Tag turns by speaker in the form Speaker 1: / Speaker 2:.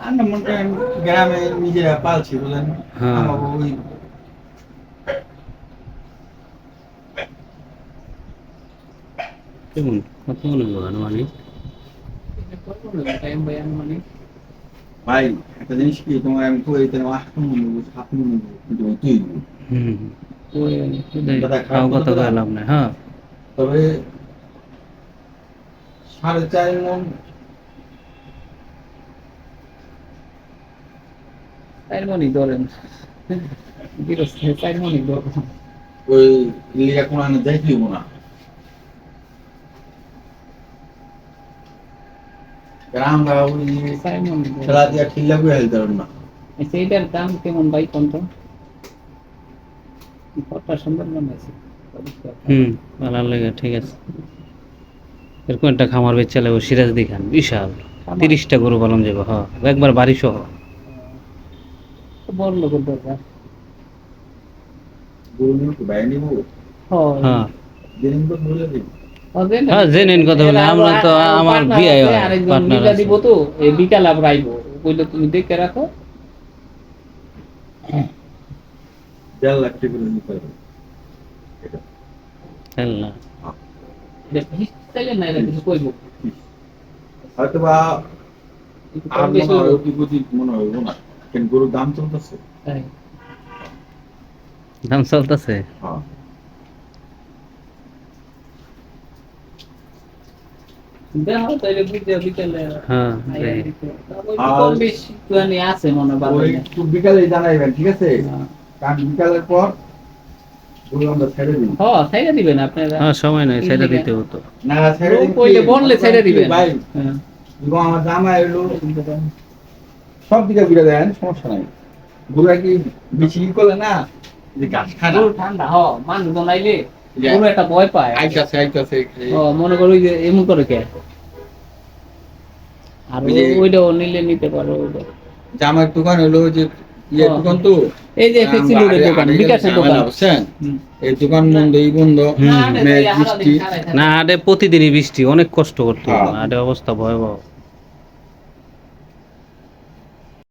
Speaker 1: আমরা মনে করেন গ্রামে নিজেরা পালছি বুঝলেন?
Speaker 2: হ্যাঁ।
Speaker 1: আমার ওই
Speaker 2: কেমন? কত মনে হলো আনুমানিক।
Speaker 3: টাইম ভাই মানে
Speaker 1: একটা জিনিস কি তোমার আমি কই তাহলে আট মন নেব সাত মন নেব কিন্তু তুই।
Speaker 2: হুম খাওয়া কথা
Speaker 1: কথা
Speaker 2: কইলাম হ্যাঁ।
Speaker 1: তবে সাড়ে চার মন
Speaker 3: মনি ধরেন বিরস চার ধরেন
Speaker 1: ওই লিগা কোনো আনে না। গ্রাম ওই
Speaker 3: চার
Speaker 1: খেলা দিয়া খিল্লা করে হেলতে না।
Speaker 3: সেইটার দাম কেমন ভাই কোনটা কতটা সুন্দর মনে আছে
Speaker 2: হুম ভালো লাগে ঠিক আছে। এরকম একটা খামার বেচে লাগবো সিরাজ দিখান বিশাল। তিরিশটা গরু পালন যাব হ্যাঁ একবার বাড়ি সহ
Speaker 3: বড় লোকের দরকার
Speaker 1: গরু নিয়ে কি বাইরে নিবো
Speaker 2: হ্যাঁ
Speaker 1: দিন তো বলে দিই
Speaker 2: হ্যাঁ, জেনেন কথা বলে, আমরা তো আমার বিয়ে হয়।
Speaker 3: দিব তো এই বিকাল আমরা আইবো। কইলে তুমি দেখে রাখো।
Speaker 1: দেড় লাখ টাকা নিতে পারবে
Speaker 2: না
Speaker 3: তাইলে না এটা কিছু কইবো।
Speaker 1: হয়তো বা
Speaker 3: একটু
Speaker 1: আর মনে হয় অতি মনে হইব না। কিন্তু গরুর দাম চলতেছে।
Speaker 2: দাম চলতেছে?
Speaker 1: হ্যাঁ।
Speaker 3: বিকালে
Speaker 2: হ্যাঁ
Speaker 1: জানাইবেন ঠিক আছে?
Speaker 3: হ্যাঁ।
Speaker 1: কারণ বিকালের পর
Speaker 3: দিবেন আপনারা।
Speaker 2: হ্যাঁ সময় নাই সেটা দিতে হতো।
Speaker 1: না ছেড়ে
Speaker 3: বললে দিবেন।
Speaker 1: ভাই
Speaker 3: হ্যাঁ।
Speaker 1: আমার জামা এলো সব দিকে ঘুরে দেন সমস্যা নাই। ঘুরে কি বেশি করলে না? যে গাছ খায় না
Speaker 3: ঠান্ডা হ
Speaker 1: যে
Speaker 3: একটা ভয় পায়।
Speaker 1: আইতাছে আইতাছে
Speaker 3: ও মনে করো যে এমন করে কে? আর ওইটাও নিলে নিতে পারো ওইটা।
Speaker 1: জামার দোকান হলো যে ইয়ে। দোকান তো?
Speaker 3: এই যে একটা দোকান বিকাশের দোকান।
Speaker 1: বুঝছেন? এই দোকান বন্ধ এই বন্ধ বৃষ্টি।
Speaker 2: না হাটে প্রতিদিনই বৃষ্টি অনেক কষ্ট করতে
Speaker 1: হ্যাঁ।
Speaker 2: হাটে অবস্থা ভয়াবহ।